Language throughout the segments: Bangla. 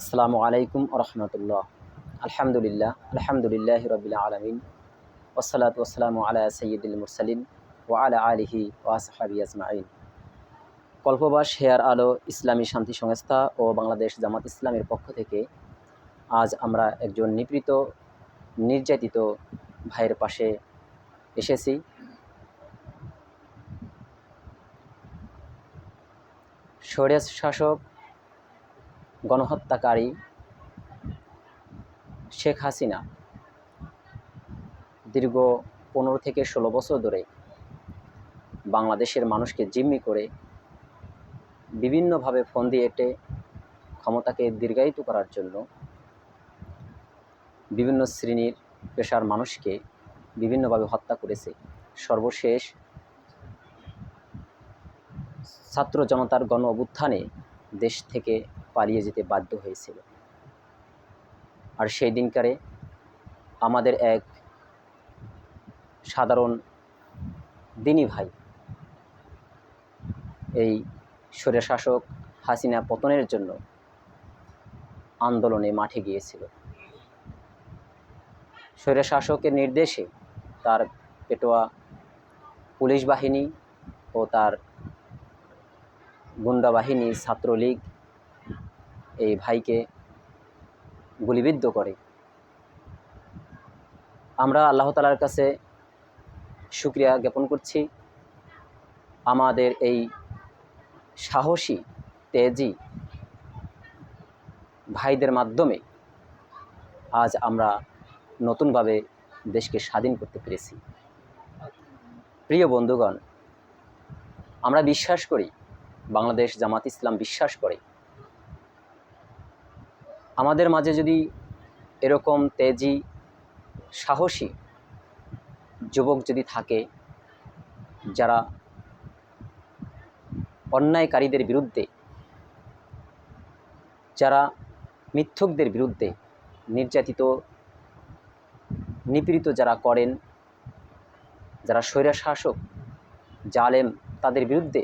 আসসালামু আলাইকুম রহমতুল্লাহ। আলহামদুলিল্লাহ আলহামদুলিল্লাহ রবিল আলমিন। ওসালাত ওসালামু আলা সৈয়দুল মুরসালিন ও আলা আলিহি ওয়াসাহাবি আজমাইন। কল্পবাস হেয়ার আলো ইসলামী শান্তি সংস্থা ও বাংলাদেশ জামাত ইসলামের পক্ষ থেকে আজ আমরা একজন নিপীড়িত, নির্যাতিত ভাইয়ের পাশে এসেছি। স্বৈরাজ শাসক গণহত্যাকারী শেখ হাসিনা দীর্ঘ পনেরো থেকে ষোলো বছর ধরে বাংলাদেশের মানুষকে জিম্মি করে বিভিন্নভাবে ফোন দিয়ে এটে ক্ষমতাকে দীর্ঘায়িত করার জন্য বিভিন্ন শ্রেণির পেশার মানুষকে বিভিন্নভাবে হত্যা করেছে। সর্বশেষ ছাত্র জনতার গণ অভ্যুত্থানে দেশ থেকে পালিয়ে যেতে বাধ্য হয়েছিল। আর সেই দিনকারে আমাদের এক সাধারণ দিনী ভাই, এই স্বৈরশাসক হাসিনা পতনের জন্য আন্দোলনে মাঠে গিয়েছিল। স্বৈরশাসকের নির্দেশে তার পেটোয়া পুলিশ বাহিনী ও তার গুন্ডা বাহিনী ছাত্রলীগ এই ভাইকে গুলিবিদ্ধ করে। আমরা আল্লাহ তালার কাছে সুক্রিয়া জ্ঞাপন করছি। আমাদের এই সাহসী, তেজি ভাইদের মাধ্যমে আজ আমরা নতুনভাবে দেশকে স্বাধীন করতে পেরেছি। প্রিয় বন্ধুগণ, আমরা বিশ্বাস করি, বাংলাদেশ জামাত ইসলাম বিশ্বাস করে আমাদের মাঝে যদি এরকম তেজি, সাহসী যুবক যদি থাকে, যারা অন্যায়কারীদের বিরুদ্ধে, যারা মিথ্যকদের বিরুদ্ধে নির্যাতিত, নিপীড়িত যারা করেন, যারা স্বৈরা শাসক জালেম, তাদের বিরুদ্ধে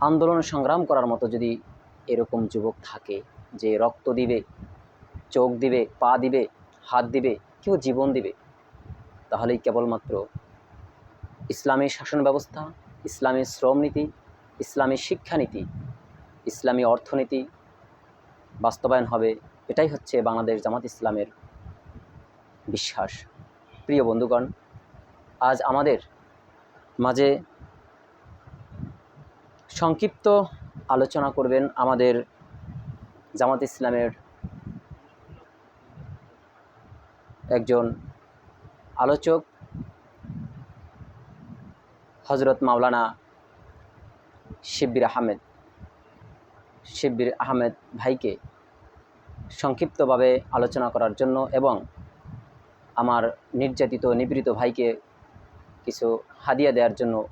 আন্দোলন সংগ্রাম করার মতো যদি এরকম যুবক থাকে যে রক্ত দিবে, চোখ দিবে, পা দিবে, হাত দিবে, কেউ জীবন দিবে। তাহলেই কেবলমাত্র ইসলামী শাসন ব্যবস্থা, ইসলামী শ্রমনীতি ইসলামী শিক্ষানীতি ইসলামী অর্থনীতি বাস্তবায়ন হবে। এটাই হচ্ছে বাংলাদেশ জামাত ইসলামের বিশ্বাস। প্রিয় বন্ধুগণ, আজ আমাদের মাঝে সংক্ষিপ্ত আলোচনা করবেন আমাদের জামাত ইসলামের একজন আলোচক হজরত মাওলানা শিব্বির আহমেদ। শিব্বির আহমেদ ভাইকে সংক্ষিপ্তভাবে আলোচনা করার জন্য এবং আমার নির্যাতিত, নিপীড়িত ভাইকে কিছু হাদিয়া দেওয়ার জন্য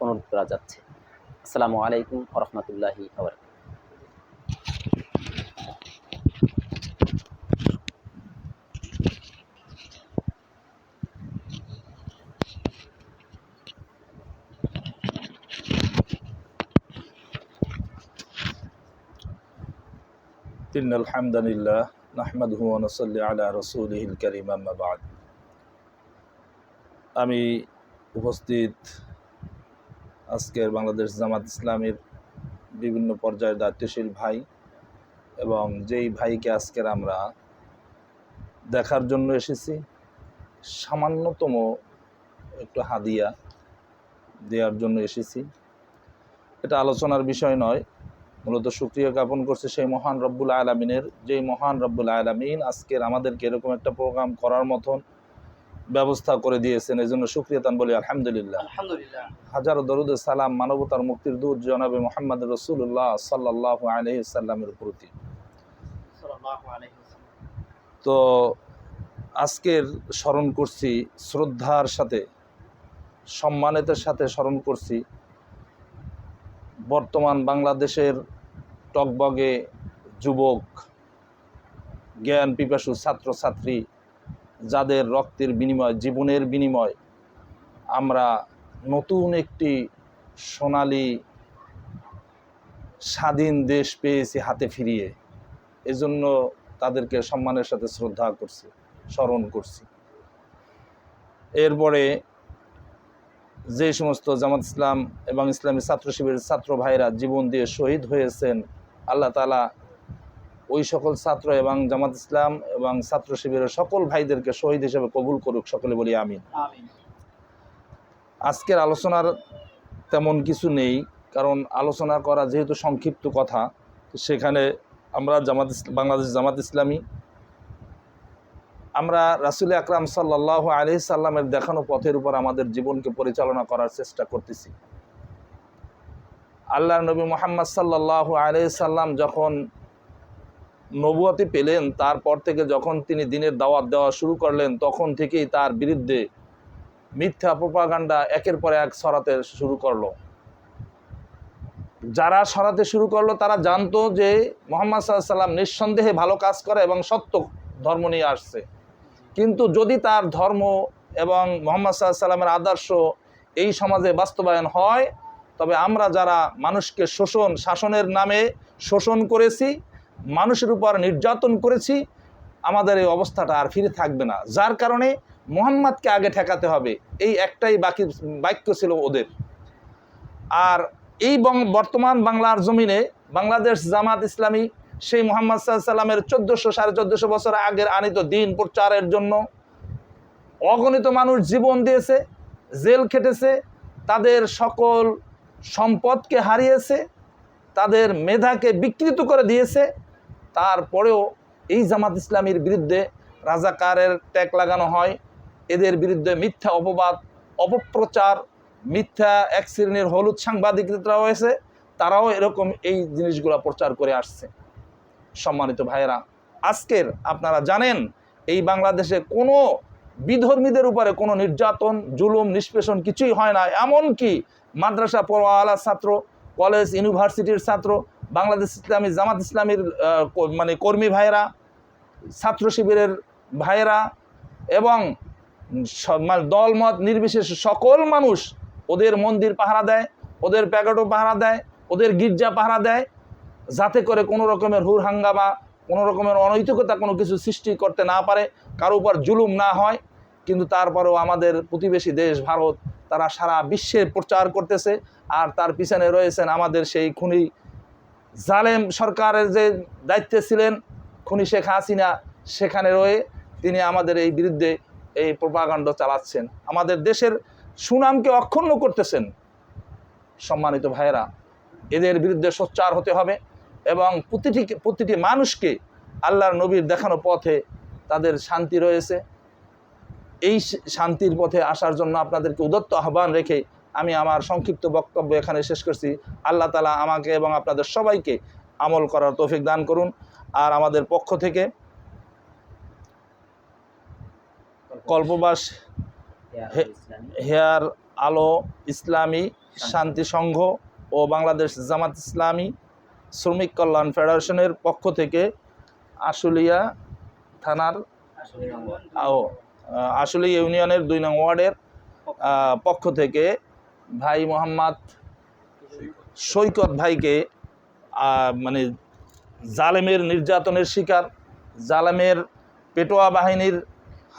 অনুরোধ করা যাচ্ছে। আসসালামু আলাইকুম রহমতুল্লাহি আবার إن الحمد لله نحمده ونصلي على رسوله الكريم أما بعد আমি উপস্থিত আজকের বাংলাদেশ জামাত ইসলামের বিভিন্ন পর্যায়ের দায়িত্বশীল ভাই এবং যেই ভাইকে আজকের আমরা দেখার জন্য এসেছি, সামান্যতম একটু হাদিয়া দেওয়ার জন্য এসেছি। এটা আলোচনার বিষয় নয়, মূলত সুক্রিয়া জ্ঞাপন করছে সেই মহান রব্বুল আলমিনের। যেই মহান রব্বুল আলমিন আজকের আমাদেরকে এরকম একটা প্রোগ্রাম করার মতন ব্যবস্থা করে দিয়েছেন এই জন্য সুক্রিয়া তান বলি আলহামদুলিল্লাহ। আলহামদুলিল্লাহ। হাজারো দরুদ সালাম মানবতার মুক্তির দূত জনাবে মোহাম্মদ রসুল্লাহ সাল্লাহ আলহিসাল্লামের প্রতি। তো আজকের স্মরণ করছি শ্রদ্ধার সাথে সম্মানিতের সাথে স্মরণ করছি। বর্তমান বাংলাদেশের টকবগে যুবক জ্ঞান পিপাসু ছাত্রছাত্রী যাদের রক্তের বিনিময়, জীবনের বিনিময়, আমরা নতুন একটি সোনালী স্বাধীন দেশ পেয়েছি হাতে ফিরিয়ে। এজন্য তাদেরকে সম্মানের সাথে শ্রদ্ধা করছি, স্মরণ করছি। এরপরে যে সমস্ত জামাত ইসলাম এবং ইসলামী ছাত্র শিবিরের ছাত্র ভাইরা জীবন দিয়ে শহীদ হয়েছেন, আল্লাহ তালা ওই সকল ছাত্র এবং জামাত ইসলাম এবং ছাত্র শিবিরের সকল ভাইদেরকে শহীদ হিসেবে কবুল করুক সকলে বলি আমিন। আমিন। আজকের আলোচনার তেমন কিছু নেই কারণ আলোচনা করা যেহেতু সংক্ষিপ্ত কথা সেখানে আমরা জামাত বাংলাদেশ জামাত ইসলামী আমরা রাসুল আকরাম সাল্লাহ আলি সাল্লামের দেখানো পথের উপর আমাদের জীবনকে পরিচালনা করার চেষ্টা করতেছি। আল্লাহ নবী মোহাম্মদ সাল্লাহ আলি সাল্লাম যখন নবুয়তি পেলেন, তারপর থেকে যখন তিনি দিনের দাওয়াত দেওয়া শুরু করলেন, তখন থেকেই তার বিরুদ্ধে মিথ্যা প্রোপাগান্ডা একের পর এক সরাতে শুরু করল। যারা সরাতে শুরু করল, তারা জানতো যে মোহাম্মদ সাল্লাম নিঃসন্দেহে ভালো কাজ করে এবং সত্য ধর্ম নিয়ে আসছে। কিন্তু যদি তার ধর্ম এবং মোহাম্মদ সাল্লামের আদর্শ এই সমাজে বাস্তবায়ন হয়, তবে আমরা যারা মানুষকে শোষণ, শাসনের নামে শোষণ করেছি মানুষের উপর নির্যাতন করেছি, আমাদের এই অবস্থাটা আর ফিরে থাকবে না। যার কারণে মোহাম্মদকে আগে ঠেকাতে হবে। এই একটাই বাকি বাক্য ছিল ওদের। আর এই বর্তমান বাংলার জমিনে বাংলাদেশ জামাত ইসলামী সেই মোহাম্মদ সাল্লামের চোদ্দোশো সাড়ে চোদ্দোশো বছর আগের আনিত দিন প্রচারের জন্য অগণিত মানুষ জীবন দিয়েছে, জেল খেটেছে, তাদের সকল সম্পদকে হারিয়েছে, তাদের মেধাকে বিকৃত করে দিয়েছে তারপরেও এই জামাত ইসলামীর বিরুদ্ধে রাজাকারের ট্যাগ লাগানো হয়। এদের বিরুদ্ধে মিথ্যা অপবাদ, অপপ্রচার, মিথ্যা এক শ্রেণির হলুদ সাংবাদিকরা রয়েছে। তারাও এরকম এই জিনিসগুলো প্রচার করে আসছে। সম্মানিত ভাইয়েরা, আজকের আপনারা জানেন, এই বাংলাদেশে কোনো বিধর্মীদের উপরে কোনো নির্যাতন, জুলুম, নিষ্পেষণ কিছুই হয় না। এমনকি মাদ্রাসা পড়ুয়ালা ছাত্র, কলেজ, ইউনিভার্সিটির ছাত্র বাংলাদেশ ইসলামী জামাত ইসলামীর মানে কর্মী ভাইয়েরা, ছাত্র শিবিরের ভাইয়েরা এবং মানে দলমত নির্বিশেষে সকল মানুষ ওদের মন্দির পাহারা দেয়, ওদের প্যাকেটও পাহারা দেয়, ওদের গির্জা পাহারা দেয়, যাতে করে কোনো রকমের হুর হাঙ্গামা, কোনো রকমের অনৈতিকতা কোনো কিছু সৃষ্টি করতে না পারে, কারও উপর জুলুম না হয়। কিন্তু তারপরেও আমাদের প্রতিবেশী দেশ ভারত, তারা সারা বিশ্বে প্রচার করতেছে, আর তার পিছনে রয়েছেন আমাদের সেই খুনি জালেম সরকারের যে দায়িত্বে ছিলেন খুনি শেখ হাসিনা, সেখানে রয়ে তিনি আমাদের এই বিরুদ্ধে এই প্রপাগান্ড চালাচ্ছেন। আমাদের দেশের সুনামকে অক্ষুণ্ণ করতেছেন সম্মানিত ভাইয়েরা। এদের বিরুদ্ধে সোচ্চার হতে হবে এবং প্রতিটি প্রতিটি মানুষকে আল্লাহর নবীর দেখানো পথে তাদের শান্তি রয়েছে। এই শান্তির পথে আসার জন্য আপনাদেরকে উদত্ত আহ্বান রেখে আমি আমার সংক্ষিপ্ত বক্তব্য এখানে শেষ করছি। আল্লাহ তালা আমাকে এবং আপনাদের সবাইকে আমল করার তৌফিক দান করুন। আর আমাদের পক্ষ থেকে কল্পবাস হেয়ার আলো ইসলামী শান্তি সংঘ ও বাংলাদেশ জামাত ইসলামী শ্রমিক কল্যাণ ফেডারেশনের পক্ষ থেকে আশুলিয়া থানার ও আশুলিয়া ইউনিয়নের দুই নং ওয়ার্ডের পক্ষ থেকে ভাই মোহাম্মদ সৈকত ভাইকে মানে জালেমের নির্যাতনের শিকার, জালেমের পেটোয়া বাহিনীর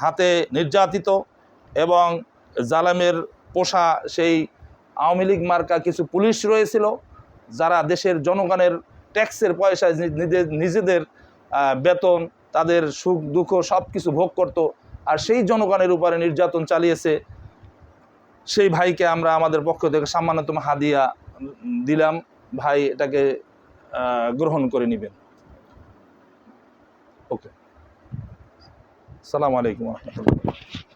হাতে নির্যাতিত এবং জালেমের পোষা সেই আওয়ামী লীগ মার্কা কিছু পুলিশ রয়েছিল, যারা দেশের জনগণের ট্যাক্সের পয়সায় নিজেদের বেতন, তাদের সুখ দুঃখ সব কিছু ভোগ করত, আর সেই জনগণের উপরে নির্যাতন চালিয়েছে সেই ভাইকে আমরা আমাদের পক্ষ থেকে সামান্যতম হাদিয়া দিলাম। ভাই এটাকে গ্রহণ করে নেবেন। ওকে। সালাম আলাইকুম রহমতুল্লাহ।